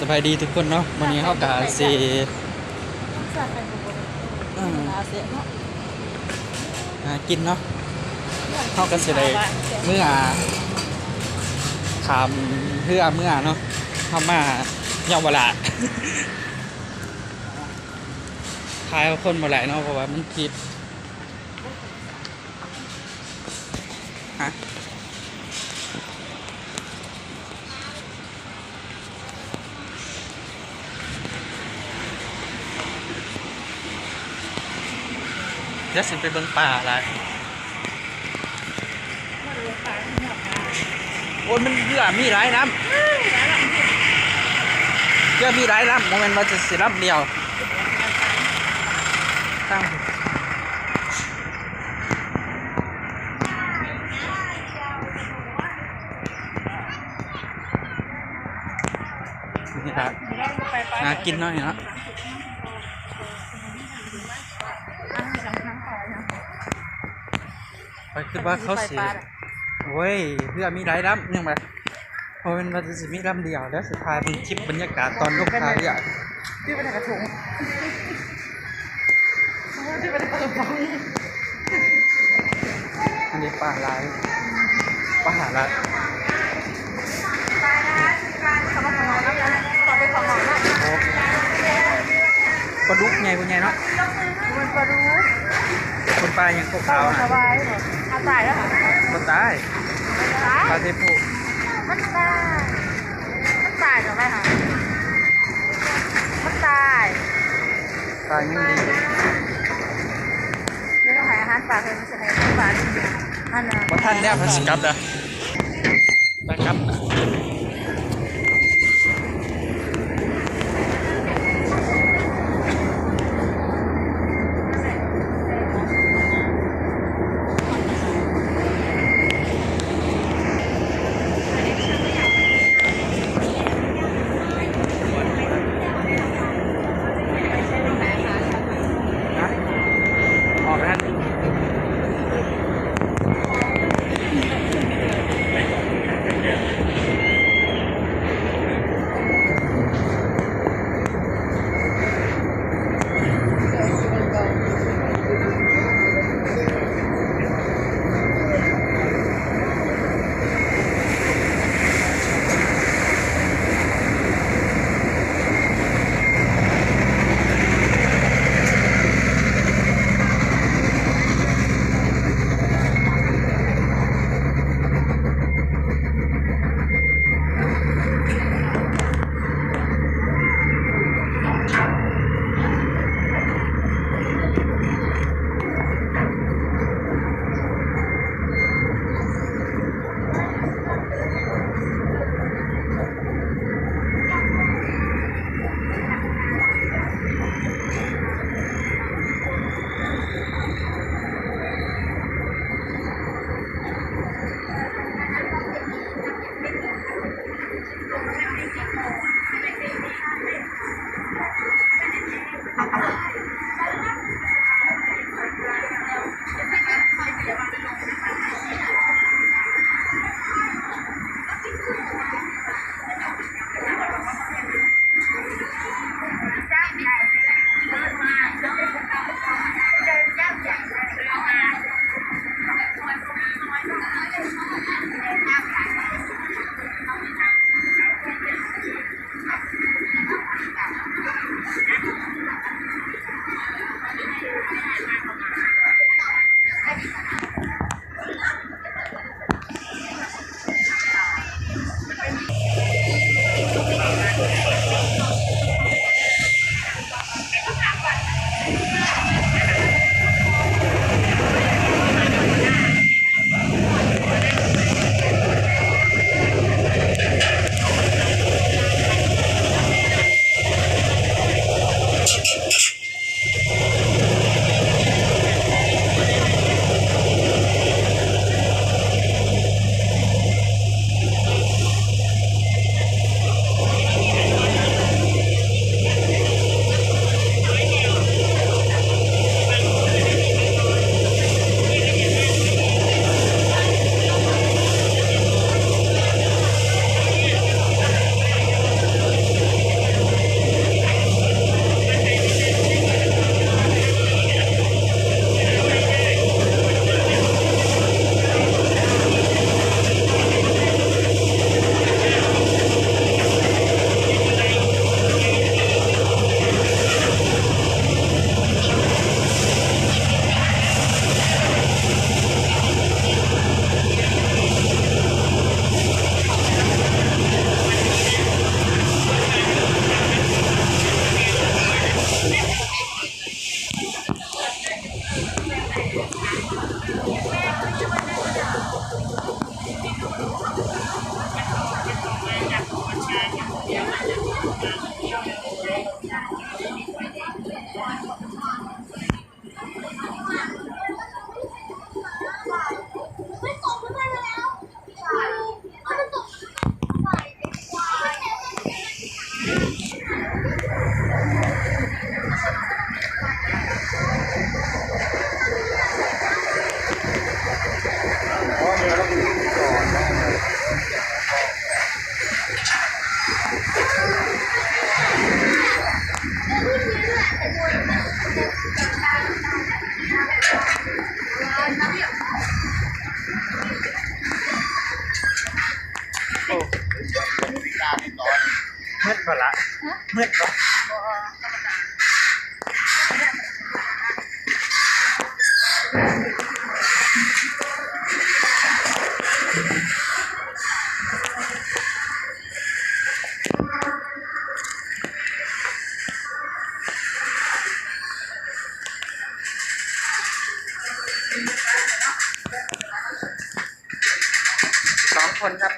สบายดีทุกคนเนาะวันนี้เขากากอืมอาเสียเนาะหากินเนาะเขาก็สิได้เมื่อขามเพื่อเมื่อเนาะเข้ามาเยาวราชทายเอาคนมาหลายเนาะเพราะว่ามันผิดฮะ เดี๋ยวสิไปเบิ่งป่าอะไรโอ้ยมันเยื่อมีหลายน้ำเยื่อมีหลายน้ำโมเมนต์ว่าจะสิลำเดียวตั้งนี่ครับน่ากินหน่อยเนาะ ไปคือว่าเขาเสียโอ้ยเพื่อมีหลายลำยังไงเพราะมันมันจะมีลำเดียวแล้วสุดท้ายเป็นคลิปบรรยากาศตอนลูกค้าเรียที่เป็นกระถุงที่เป็นกระถุงอันนี้ปลาลายปลาหาลายตายนะคือการสำหรับของเราแล้วนะต่อไปของเราเนาะโอ้ปลาดุกไงพวกไงเนาะมันปลาดู คนปลายังขเต่าาวๆสนะบายเหรออาตายแล้วค่ะคนตายตาย ปลาเทพูมันตาย มันตายกับอะไรคะมันตายตายยังดีเดี๋ยวเราหาอาหารป่าเลยมันจะให้ป่าดีอันน่ะพอท่านเนี่ยพันสิกลับนะ มืดก็ละมืดก็สองคนครับ